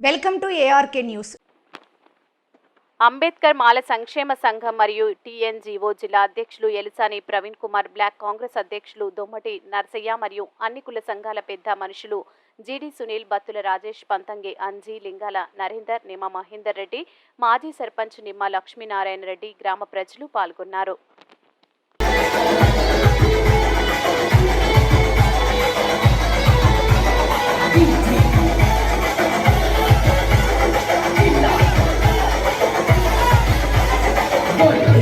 Welcome to ARK news Ambedkar Mala Sankshema Sangham మరియు TNGO జిల్లా అధ్యక్షులు ఎలిసాని ప్రవీణ్ కుమార్ బ్లాక్ కాంగ్రెస్ అధ్యక్షులు దొమ్మటి నర్సయ్య మరియు అన్ని కుల సంఘాల పెద్ద మనుషులు జీడీ సునీల్ బత్తుల రాజేష్ పంతంగి అంజీ లింగాల నరేందర్ నిమ్మ మహేందర్ రెడ్డి మాజీ సర్పంచ్ నిమ్మ లక్ష్మీనారాయణ రెడ్డి గ్రామ ప్రజలు పాల్గొన్నారు. Oh.